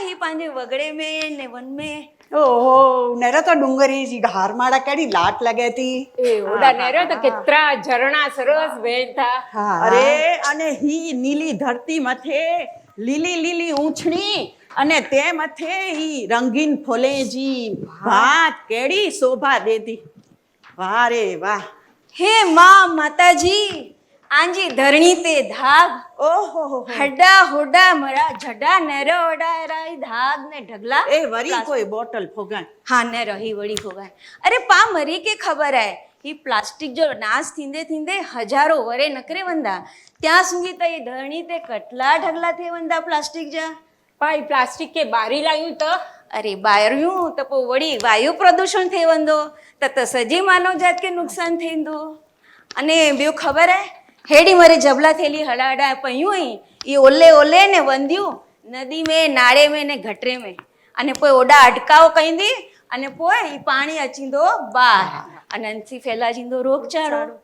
ही પાંજે વગડે મે ને વન મે. ઓહೋ નેરા તો ડુંગરી જી ઘાર માળા કેડી લાટ લગે હતી એ ઓડા નેરો તો કેત્રા ઝરણા સરસ વહેતા અરે અને હી નીલી ધરતી મથે લીલી લીલી ઊંચણી અને તે મથે ઈ રંગીન ફોલેજી ભાત કેડી શોભા દેતી. વાહ રે વાહ. હે મા માતાજી આંજી ધરણી તે ધાગ ઓહો હડા હોડા મરા જડા નેરો ઓડા રાઈ ધાદ ને ઢગલા. એ વરી કોઈ બોટલ ફોગાણ. હા ને રહી વળી ફોગાણ. અરે પા મરી કે ખબર હે ಈ ಪ್ಲಾಸ್ಟಿಕ್ જો નાશ થીંદે થીંદે હજારો વરે નકરે વંદા. ત્યાં સુધી તો એ ધરણી તે કટલા ઢગલા થે વંદા પ્લાસ્ટિક જા? પાઈ પ્લાસ્ટિક કે બારી લાયું તો? અરે બાર્યું તો પો વળી વાયુ પ્રદૂષણ થઈ વંદો. તો સજી માનવ જાત કે નુકસાન થઈંદો અને બેવ ખબર હે હેડી મરે જબલા થેલી હડાડા હડા પયું એ ઓલે ઓલે ને વંદ્યું નદી મેં નાળે મેં ને ઘટરે મેં. અને કોઈ ઓડા અટકાવો કહીંદી અને પોઈ એ પાણી અચીંદો બાર અને અંથી ફેલાજીંદો રોગચાળો.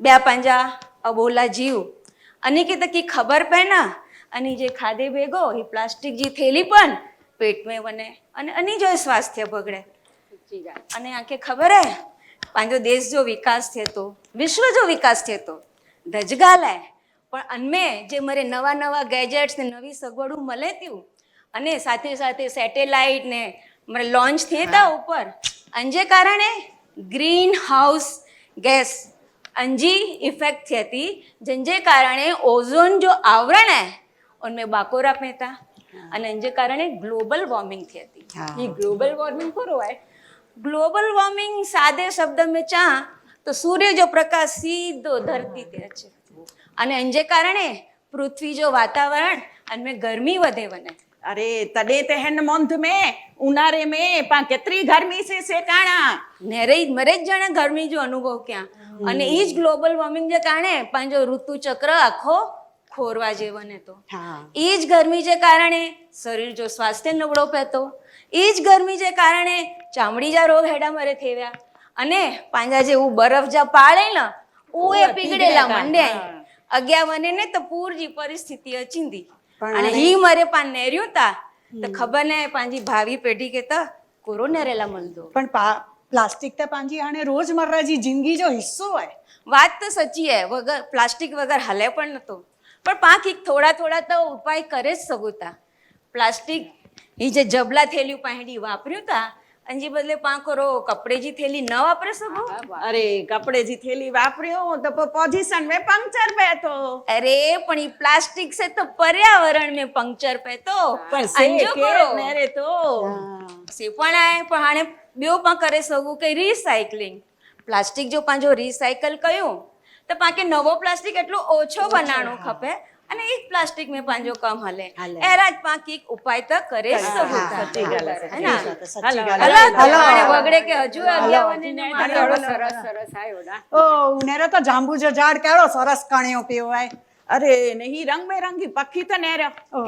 બે પાંજા અબોલા જીવ. અને કે તકી ખબર પહેના? અને જે ખાધે ભેગો એ પ્લાસ્ટિક જે થેલી પણ પેટમાં બને. અને અની જો સ્વાસ્થ્ય બગડે. અને આંકે ખબર હે? પાંજો દેશ જો વિકાસ થતો વિશ્વ જો વિકાસ થતો ધજગાલે પણ અન્મે જે મારે નવા નવા ગેજેટ્સ ને નવી સગવડું મળે ત્યું અને સાથે સાથે સેટેલાઇટ ને મારે લોન્ચ થયેતા ઉપર અંજે કારણે ગ્રીન હાઉસ ગેસ અંજી ઇફેક્ટ થઈ હતી જંજે કારણે ઓઝોન જો આવરણ હે ઉનમે બાકોરા પહેતા અને અંજે કારણે ગ્લોબલ વોર્મિંગ થઈ હતી એ ગ્લોબલ વોર્મિંગ કરો હોય ગ્લોબલ વોર્મિંગ સાદે શબ્દ મેં ચા તો સૂર્ય જો પ્રકાશ સીધો ધરતી તે છે. અને જે કારણે પૃથ્વી જો વાતાવરણ અને ગરમી વધે વને અરે તડે તે હેન મંથ મે ઉનારે મે પા કેતરી ગરમી છે સે કાણા નેરે મરે જ જણે ગરમી જો અનુભવ ક્યાં. અને ઈ જ ગ્લોબલ વોર્મિંગ જે કારણે પાંજો ઋતુ ચક્ર આખો ખોરવા જેવને તો એ જ ગરમી જે કારણે શરીર જો સ્વાસ્થ્ય નબળો પેતો. એ જ ગરમી જે કારણે ચામડી જા રોગ હેડા મરે થેવ્યા. અને પાંજા જેવું બરફ જા પાડે ને ઓ એ પીગળેલા મંડે. અગ્યા મને ને તો પૂરજી પરિસ્થિતિ અચિંદી અને હી મરે પાન નેર્યું તા. તો ખબર ને પાંજી ભાવી પેઢી કે તો કોરો નેરેલા મળદો પણ પ્લાસ્ટિક તો પાંજી આને રોજમર્રા જી જિંદગી જો હિસ્સો હોય. વાત તો સચ્ચી હે વગર પ્લાસ્ટિક વગર હલે પણ નતો. પણ પાંચ એક થોડા થોડા તો ઉપાય કરે જ સગુતા. પ્લાસ્ટિક એ જે જબલા થેલી પાહેડી વાપર્યું તા અંજી બદલે પાંખોરો કપડેજી થેલી ન વાપરે સગો? અરે કપડેજી થેલી વાપર્યો તો પોઝિશન મે પંક્ચર પે તો અરે પણ ઈ પ્લાસ્ટિક સે તો પર્યાવરણ મે પંક્ચર પે તો અંજો કરો. મેરે તો? સે પણ આય પણ હાણે બેઓ પણ કરે સગો કે રીસાયકલિંગ પ્લાસ્ટિક જો પાંજો રીસાયકલ કયો તો પાકે નવો પ્લાસ્ટિક એટલો ઓછો બનાણો ખપે. અને એ પ્લાસ્ટિક મેં પાંજો કમ હલે. એરા જ પાંકી ઉપાય તો કરે સહુતા હે ના? હલો વગડે કે હજુ અગિયાવને સરસ સરસ આયો ઓ ઉનેરો તો જાંબુ જજાડ કેળો સરસ કણ્યો પીવાય. અરે નહીં રંગબેરંગી પક્ષી તો ને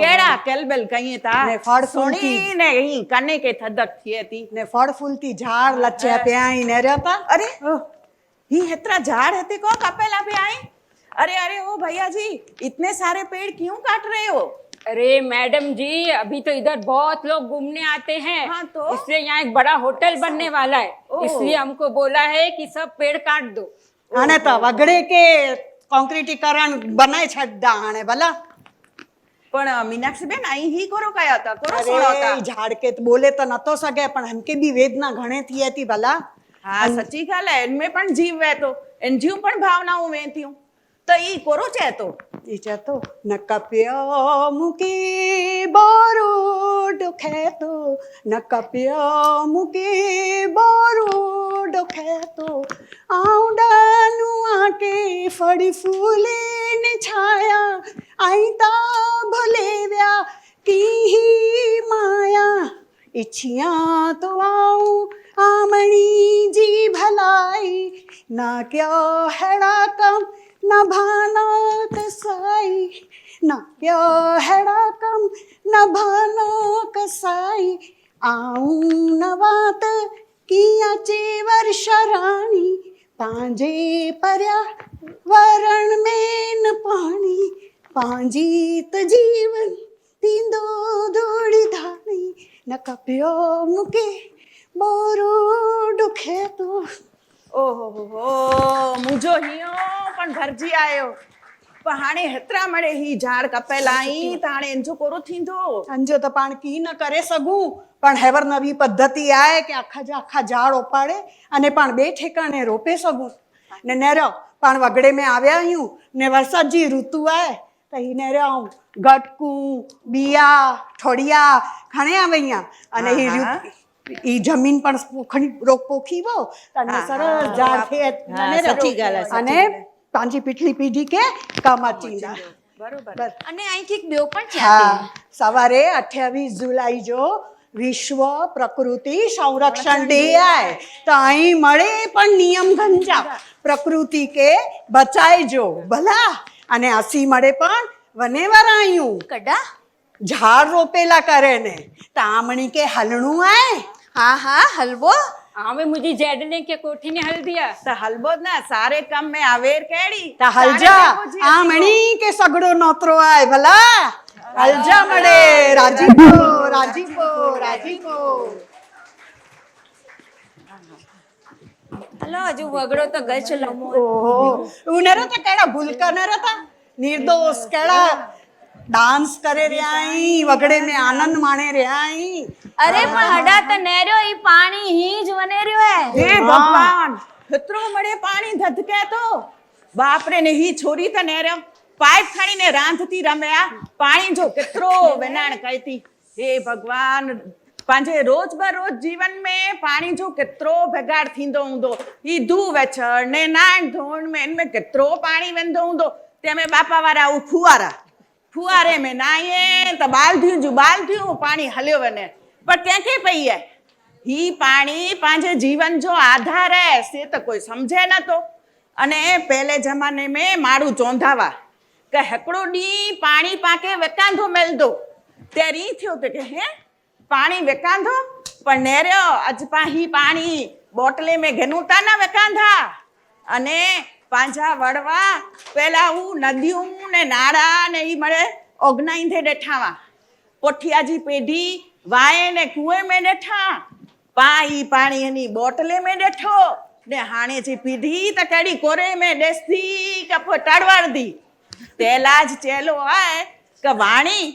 કેળા કેલબેલ કહીએ તા. ને ફળ ફૂલતી ને અહીં કને કે થદકથી હતી ને ફળ ફૂલતી ઝાડ લચ્યા ત્યાં ને રહેતા અરે હી હેતરા ઝાડ હતી કો કપેલા ભી આઈ अरे अरे ओ भैया जी इतने सारे पेड़ क्यों काट रहे हो अरे मैडम जी अभी तो इधर बहुत लोग घूमने आते हैं हाँ, तो? इसलिए यहाँ एक बड़ा होटल बनने वाला है ओह। इसलिए हमको बोला है कि सब पेड़ काट दो આને તો વગડે કે કોન્ક્રીટીકરણ બનાય છડ્ડા આણે ભલા પણ મીનાક્ષી બેન અહીં ही करो कया था करो અરે सुनो था ઈ ઝાડ કે તો બોલે તો નતો સગે પણ હમકે બી વેદના ઘણે થી હતી ભલા हाँ सच्ची गाल है इनमें पण जीव वहतो इन जीव पण भावनाओं वहती हूँ તો ઈ કોરો ચેતો ઈ ચેતો ન કપ્યો મુકી બોરું ડોખેતો ન કપ્યો મુકી બોરું ડોખેતો આવડાનું આકે ફળી ફૂલીની છાયા, આઈતા ભોલેવ્યા કી માયા, ઈચ્છિયા તો આવું આમણી જી ભલાઈ, ના ક્યો હેડા કમ નભાનક સાઈ નવ્ય હેડાકમ નભાનક સાઈ આઉં નવાત કિયાચે વર્ષરાણી પાંજે પર્યા વરણ મેન પાણી પાંજીત જીવન તીંદો દોડી ધાણી ન કપ્યો મૂકે બોરો દુખે તો ઓહો મુજો હિયો પણ ઘरजी आयो પણ हाणे हेतिरा मड़े ही झाड़ कपियल आई त हाणे इन जो कोरो थींदो अंजो त पाण की न करे सघूं પણ હેવર નવી પદ્ધતિ આવે કે આખા જા આખા ઝાડ ઓપાડે અને પણ બે ઠેકાણે રોપે સગું. ને નેરો પણ વગડે મેં આવ્યા અહીં ને વરસાદજી ઋતુ આવે તો એ નેરો ગટકું બિયા ઠોડિયા ઘણે આવે અહીંયા અને એ ઈ જમીન પણ પોખણી રોક પોખી વો અને સરસ ઝાડ છે અને હે. પાંજી પીટલી પીધી કે કામાચીંદા બરોબર. બસ. અને અહીંથી એક પણ છે હા સવારે અઠ્યાવીસ જુલાઈ જો વિશ્વ પ્રકૃતિ સંરક્ષણ ડે આય તો અહીં મળે પણ નિયમ ગંજા પ્રકૃતિ કે બચાયજો ભલા. અને આસી મળે પણ વનેવર આયું કડા? ઝાડ રોપેલા કરે ને તામણી કે હલણું આય. હા હા હલવો. हमें मुझे जेड ने के कोठी ने हल दिया त हलबो न सारे कम में आवेर केड़ी તા હલજા આમણી કે સગડો નોતરો આય ભલા હલજા મળે રાજીપો રાજીપો રાજીપો હલો હજુ વગડો તો ગચ લમો ઓહો ઉનેરો તો કેડા ભૂલકા ન રહેતા નિર્દોષ કેડા ડાન્સ કરે રહ્યા વગડે મેં આનંદ માણે રહ્યા અરે પણ હડા તો નેર્યો ઈ પાણી હી જ વનેર્યો હે હે ભગવાન હેતરો મળે પાણી ધધકે તો બાપરે ને હી છોરી તો ને રહ્યો પાઇપ ખણીને રાંધતી રમ્યા પાણી જો કેતરો વેનાણ કઈતી હે ભગવાન પાંજે રોજ બરોજ જીવન में पाणी जो केतिरो बिगाड़ थींदो हूंदो ही धू वेछड़ ने नाइण धोइण में इनमें केतिरो पाणी वेंदो हूंदो तंहिंमें बापा वारा ફુવારે મેં નાયે તો બાલ થયું, જુ બાલ થયું પાણી હલ્યો વને. પણ ત્યાં કે પઈએ હી પાણી પાંજે જીવન જો આધાર હે, સે તો કોઈ સમજે ન તો અને પહેલે જમાને મેં મારું ચોંધાવા કે હકડો ડી પાણી પાકે વેકાંધો મેલ દો. તે રી થયો તો કે હે, પાણી વેકાંધો? પણ નેર્યો અજ પાહી પાણી, બોટલે મેં ઘેનુતા ના વેકાંધા. અને પાંજા વળવા પેલા હું નદીયું ને નાળા ને એ મળે ઓગનાઈંધે ડેઠાવા. પોઠિયાજી પેઢી વાએ ને કુએ મેં ડેઠા. પાઈ પાણી એની બોટલે મેં ડેઠો. ને હાણે જે પીધી તો કેડી કોરે મેં દેશથી કપો ટાળવાડ દી તેલા જ ચેલો આય કે વાણી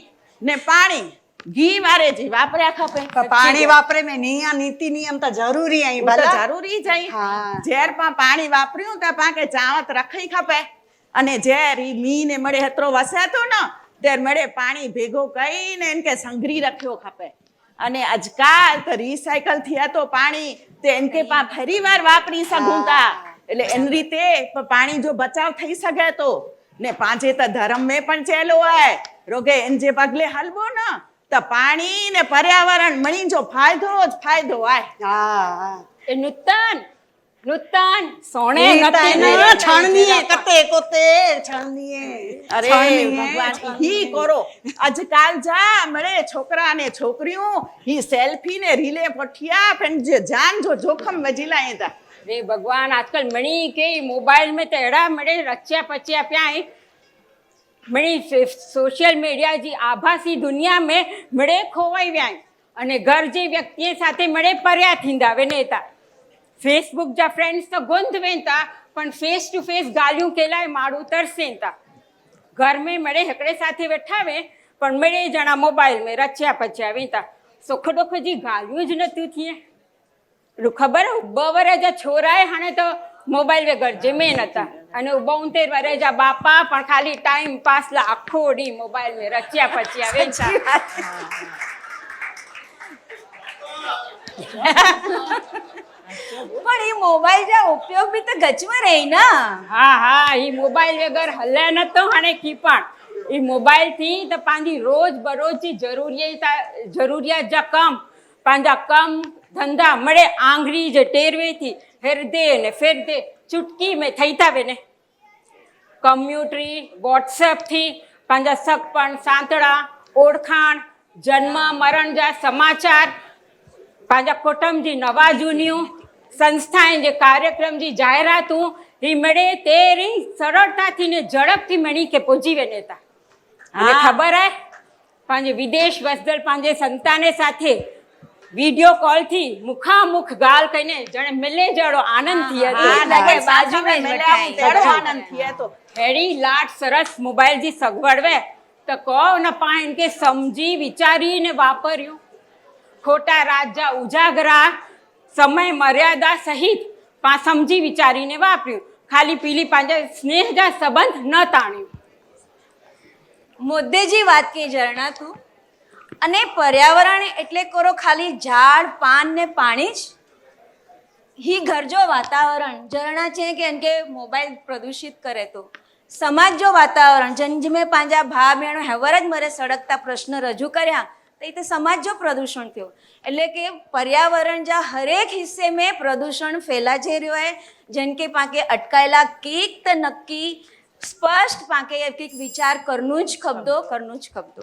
ને પાણી. ઘી મારે જે વાપર્યા ખપે. પણ વાપરે મેં નિયા નીતિ નિયમ તો જરૂરી તો ભલા જરૂરી જ હા. ઝેર પણ પાણી વાપર્યું તો પાકે ચાવત રખાઈ ખપે. અને ઝેર ઈ મી ને મળે હેતરો વસાતો ન ત્યારે મળે પાણી ભેગો કરીને એને કે સંઘરી રખ્યો ખપે. અને આજકાલ તો રિસાયકલ થયા તો પાણી તે એમ કે પા ફરી વાર વાપરી શકુંતા એટલે એની રીતે પાણી જો બચાવ થઈ શકે તો. ને પાંચે તો ધર્મ મેં પણ ચેલો હોય. રોગે એન જે પગલે હલવો ને તો પાણી ને પર્યાવરણ મળી જો ફાયદો જ ફાયદો આય. હા એ નૂતન નૂતન સોણે નતીને છણનીએ કતે કોતે છણનીએ અરે ભગવાન. હી કરો. આજકાલ જા મળે છોકરા ને છોકરીઓ હી સેલ્ફી ને રીલે પઠિયા પણ જે જાન જો જોખમ વજીલા એ રે ભગવાન આજકાલ મણી કે મોબાઈલ મે તેડા મળે રચ્યા પચ્યા પ્યાય. મણી સોશિયલ મીડિયા જી આભાસી દુનિયા મેં મળે ખોવાઈ વ્યાય. અને ઘર જે વ્યક્તિએ સાથે મળે પર્યા થીંદાવે નેતા ફેસબુક જા ફ્રેન્ડ્સ તો ગોંધ વેંતા, પણ ફેસ ટુ ફેસ ગાલ્યું કેલાય માળું તરસેતા. ઘર મેં મળે હકડે સાથે બેઠાવે, પણ મળે જણા મોબાઈલ મેં રચ્યા પચ્યા વેતા. સુખ દુઃખ જી ગાલ્યું જ નતું થયે ખબર? બવર જ છોરાએ હાણે તો મોબાઈલ વગર જે મેં નતા. અને બોતેર વર્ષ આ બાપા પણ ખાલી ટાઈમ પાસ આખો ડી મોબાઈલ ને રચ્યા પચ્યા વેચા પણ એ મોબાઈલ જા ઉપયોગ બી તો ગચમાં રહે ના. હા હા એ મોબાઈલ વગર હલે ન તો હાણે કી પણ એ મોબાઈલથી તો પાંજી રોજ બરોજ જી જરૂરિયાત જરૂરિયાત જા કમ પાંજા કમ ધંધા મળે આંગળી જે ટેરવેથી હેરદે ને ફેરદે ચૂટકી મેં થઈ તાવે ને કમ્યુટરી વોટ્સએપથી પાંજા સગપણ સાંતળા ઓળખાણ જન્મ મરણ જા સમાચાર. પાંજા કુટુંબજી નવા જૂન્યું. સંસ્થાએ જે કાર્યક્રમ જે જાહેરાતું એ મળે તે રહી સરળતાથી ને ઝડપથી મળી કે પહોંચી વેનેતા ખબર હે? પાંજે વિદેશ વસદલ પાંજે સંતાને સાથે વીડિયો કોલથી મુખામુખ ગાલ કહીને જણે મિલે જડો આનંદથી હતો. લાગે બાજુ મે જ બાજુમાં બેઠા મળ્યા છે. તેડો આનંદથી હતો. હેડી લાટ સરસ મોબાઈલ જી સગવડવે. તો કો ને પાણ કે સમજી વિચારીને વાપર્યું. ખોટા રાજા ઉજાગરા સમય મર્યાદા સહિત પા સમજી વિચારીને વાપર્યું. ખાલી પીલી પાંજે સ્નેહ જા સંબંધ ન તાણ્યું. મુદ્દેજી વાત કે ઝરણા તું અને પર્યાવરણ એટલે કરો ખાલી ઝાડ, પાન ને પાણી જ? હી ઘર જો વાતાવરણ. ઝરણા છે કે એમ કે મોબાઈલ પ્રદૂષિત કરે તો? સમાજ જો વાતાવરણ. જંજમે પાંજા ભા બેણો હેવર જ મરે સડકતા પ્રશ્ન રજૂ કર્યા, તો એ તો સમાજ જો પ્રદૂષણ થયો. એટલે કે પર્યાવરણ જા હરેક હિસ્સે મેં પ્રદૂષણ ફેલા જઈ રહ્યો હે. જેમ કે પાંકે અટકાયેલા કીક નક્કી સ્પષ્ટ પાંકે એક વિચાર કરનું જ ખબદો કરનું જ ખબદો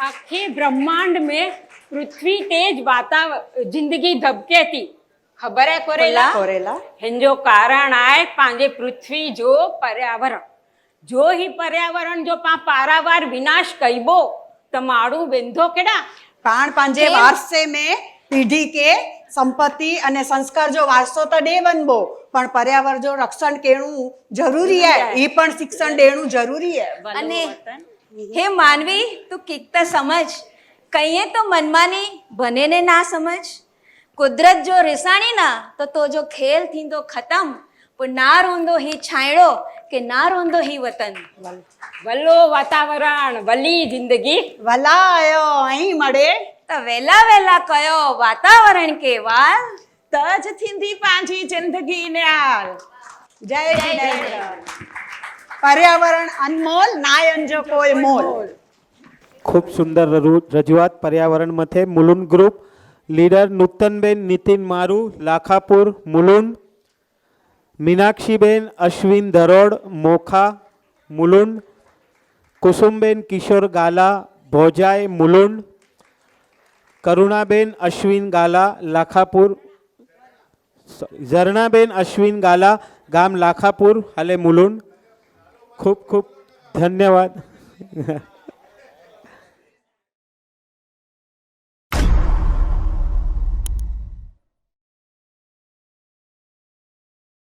આખે બ્રહ્માંડ में પૃથ્વી તેજ વાતાવરણ જિંદગી ધબકે थी ખબર હે કોરેલા કોરેલા हिनजो कारण आहे पंहिंजे पृथ्वी जो पर्यावरण जो ही पर्यावरण जो पाण पारावार विनाश कइबो त माण्हू वेंदो केॾा पाण पंहिंजे केम? वारसे में पीढ़ी के संपत्ति અને સંસ્કાર જો વારસો તો ડે વનબો પણ પર્યાવરણ જો રક્ષણ કેણું જરૂરી હે એ પણ શિક્ષણ દેણું જરૂરી હે અને હે માનવી તું કીકતા સમજ. કહીએ તો મનમાની બને ને ના સમજ. કુદરત જો રિસાણી ના તો તો જો ખેલ થીંદો ખતમ. પણ ના રોંદો હી છાંયડો કે ના રોંદો હી વતન? વલ્લો વાતાવરણ વલી જિંદગી. વલાયો અહીં મળે. તો વેલા વેલા કયો વાતાવરણ કે વાલ તજ થીંધી પાંજી જિંદગી ને હાલ જય જિનેન્દ્ર. पर्यावरण अनमोल नायंज कोय मोल. खूप सुंदर रजुआत पर्यावरणमध्ये मुलुन ग्रुप लीडर नूतनबेन नितीन मारू लाखापूर मुलुन मीनाक्षीबेन अश्विन धरोड मोखा मुलुंड कुसुमबेन किशोर गाला भोजाय मुलुंड करुणाबेन अश्विन गाला लाखापूर झरणाबेन अश्विन गाला गाम लाखापूर हले मुलुंड खूप खूप धन्यवाद.